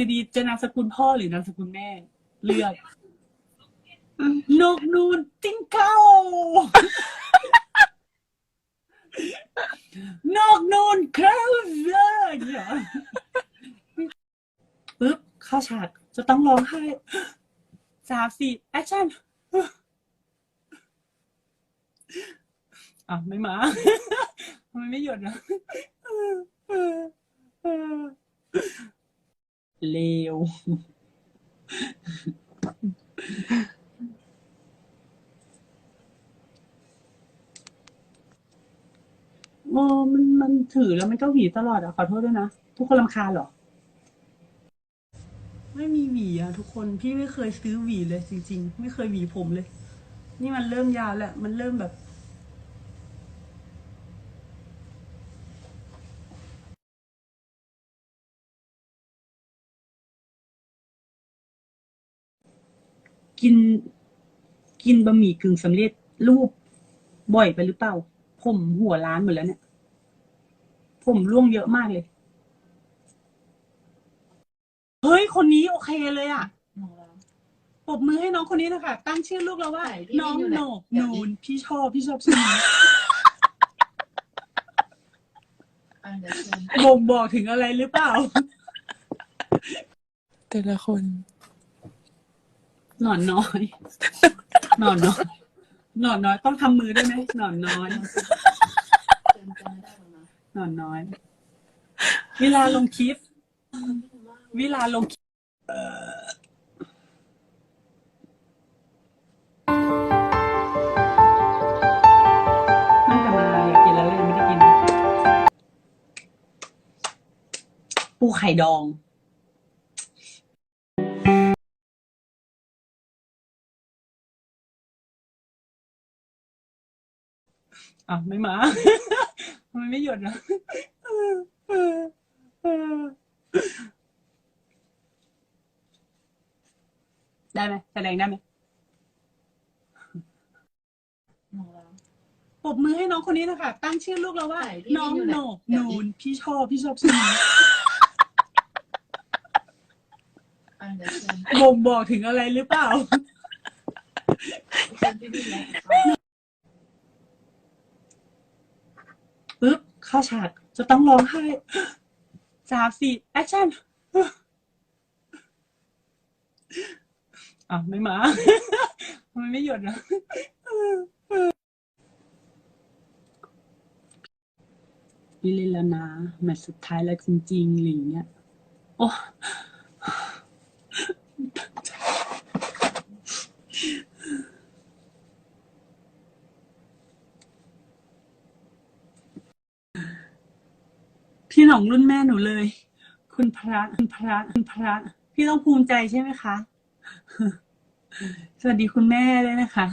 ลดีๆจะนามสกุลพ่อหรือนามสกุลแม่ เลือกนกนูนติ้งเก้านกนูนเคราวเซอร์อย่างเงี้ยเหรอปึ๊บเข้าฉากจะต้องร้องไห้สามสี่แอคชั่นอะไม่มาทำไมไม่หยุดนะ เลว โอ้มันมันถือแล้วมันก็หวีตลอดอะขอโทษด้วยนะ ทุกคนรำคาญเหรอ ไม่มีหวีอะทุกคนพี่ไม่เคยซื้อหวีเลยจริง ๆ ไม่เคยหวีผมเลย นี่มันเริ่มยาวแล้ว มันเริ่มแบบ กิน กินบะหมี่กึ่งสำเร็จรูปบ่อยไปหรือเปล่า ผมหัวล้านหมดแล้วเนี่ย ผมร่วงเยอะมากเลย เฮ้ย คนนี้โอเคเลยอะปรบมือให้น้องคนนี้นะคะตั้งชื่อลูกเราว่า ไหนพี่น้องอยู่ไหนโหนกเดี๋ยวนูนี้นพี่ชอบพี่ชอบชื่อนี้ อะเดี๋ยวเชิญบ่งบอกถึงอะไรหรือเปล่า แต่ละคน หนอนน้อย หนอนน้อย หนอนน้อยต้องทำมือด้วยไหมหนอนน้อย หนอนน้อย เวลาลงคลิป เวลาลงคลิปเอ่อตั้งแต่มาอยากกินแล้วเลยไม่ได้กิน ปูไข่ดอง อะไม่มาทำไมไม่หยุดนะได้ไหมแสดงได้ไหมมองเราปรบมือให้น้องคนนี้นะคะ ตั้งชื่อลูกเราว่าไหนพี่น้องอยู่ไหนโหนกเดี๋ยวนูนี้นพี่ชอบพี่ชอบชื่อนี้อะเดี๋ยวเชิญบ่งบอกถึงอะไรหรือเปล่าเชิญพี่พี่แล้ว ปึ๊บ เข้าฉากจะต้องร้องไห้สามสี่แอคชั่นอะไม่มาทำไมไม่หยุดนะนี่เล่นแล้วนะแมตช์สุดท้ายแล้วจริงๆอะไรอเงี้ยโอ้ น่องรุ่นแม่หนูเลย คุณพระคุณพระคุณพระ พี่ต้องภูมิใจใช่ไหมคะ สวัสดีคุณแม่ด้วยนะคะ